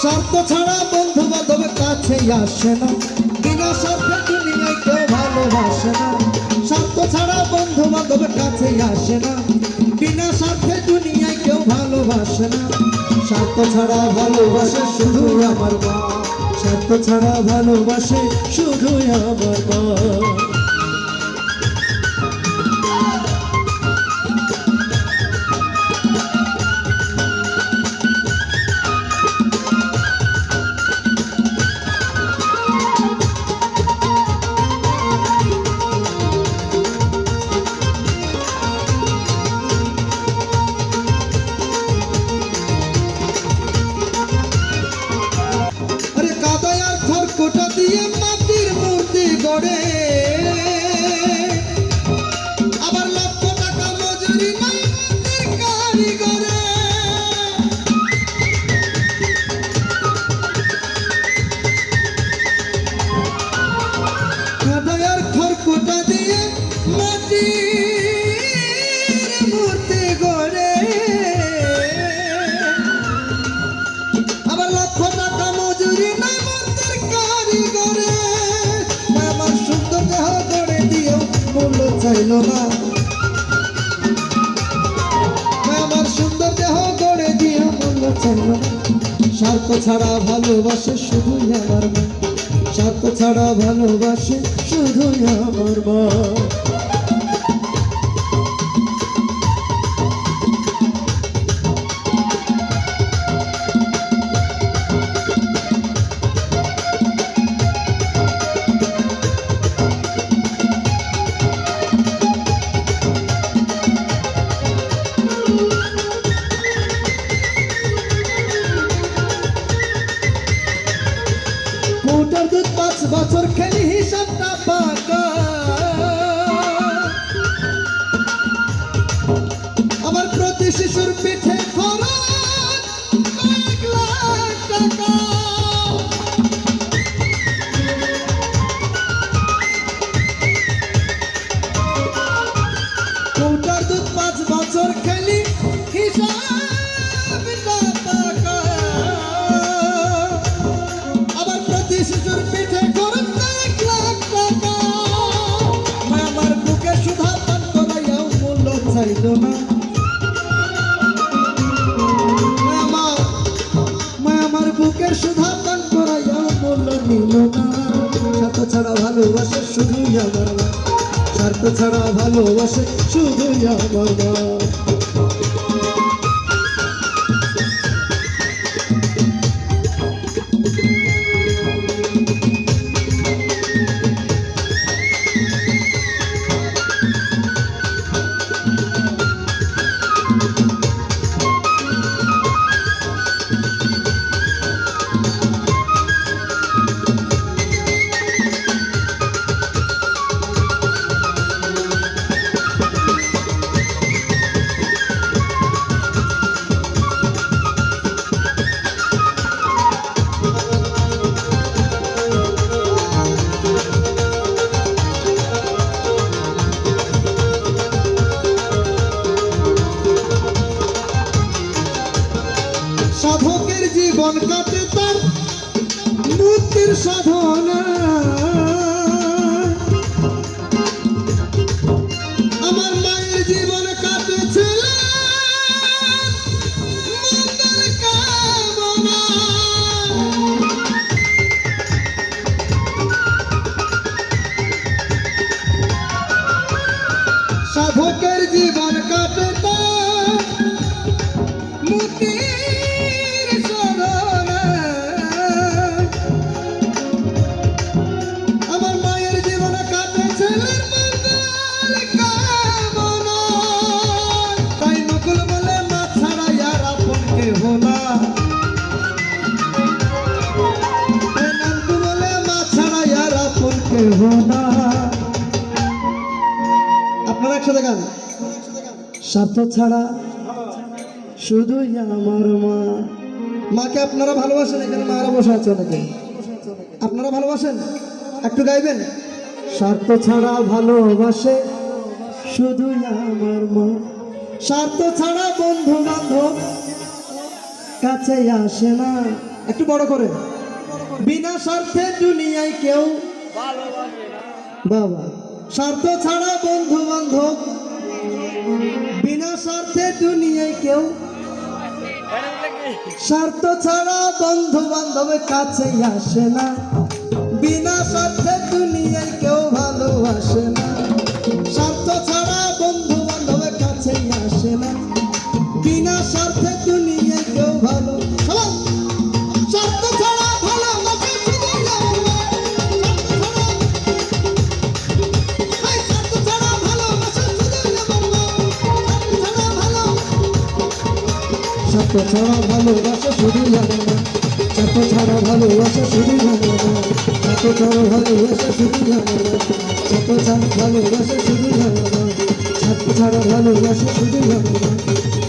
স্বার্থ ছাড়া বন্ধু বান্ধব কাছে আসে না। বিনা স্বার্থে দুনিয়ায় কেউ ভালোবাসে না। স্বার্থ ছাড়া বন্ধু বান্ধব কাছে আসে না। বিনা স্বার্থে দুনিয়ায় কেউ ভালোবাসে না। স্বার্থ ছাড়া ভালোবাসে শুধু আমার মা। স্বার্থ ছাড়া ভালোবাসে শুধু আমার মা। চাইল না। আমার সুন্দর দেহ গড়ে দিয়ে মূল্য চাইল না। স্বার্থ ছাড়া ভালোবাসে শুধুই আমার মা স্বার্থ ছাড়া ভালোবাসে শুধুই আমার মা দুধ পাঁচ বছর খেলি হিসাবটা পাকা। আমার প্রতি শিশুর পিঠে আমার বুকের সুধা পান করাইয়াও মূল্য নিল না স্বার্থ ছাড়া ভালোবাসে শুধুই আমার স্বার্থ ছাড়া ভালোবাসে শুধুই আমার জীবন কাটে তার মুক্তির সাধনা। আমার মায়ের জীবন মঙ্গল সাধকের আপন আপনারা একসাথে গান। স্বার্থ ছাড়া শুধুই আমার মা। মাকে আপনারা ভালোবাসেন এখানে মারা বসে আছে অনেকে। আপনারা ভালোবাসেন? একটু গাইবেন? স্বার্থ ছাড়া ভালোবাসে শুধুই আমার মা। স্বার্থ ছাড়া বন্ধু বান্ধব কাছে আসে না। একটু বড় করে। বিনা স্বার্থে দুনিয়ায় কেউ বাবা, স্বার্থ ছাড়া বন্ধু বান্ধব বিনা স্বার্থে দুনিয়ায় কেউ স্বার্থ ছাড়া বন্ধু বান্ধবের কাছে আসে না। বিনা স্বার্থে স্বার্থ ছাড়া ভালোবাসা শুধু জানে না। স্বার্থ ছাড়া ভালোবাসা শুধু জানে না। স্বার্থ ছাড়া ভালোবাসা শুধু জানে না। স্বার্থ ছাড়া ভালোবাসা শুধু জানে না। স্বার্থ ছাড়া ভালোবাসা শুধু জানে না।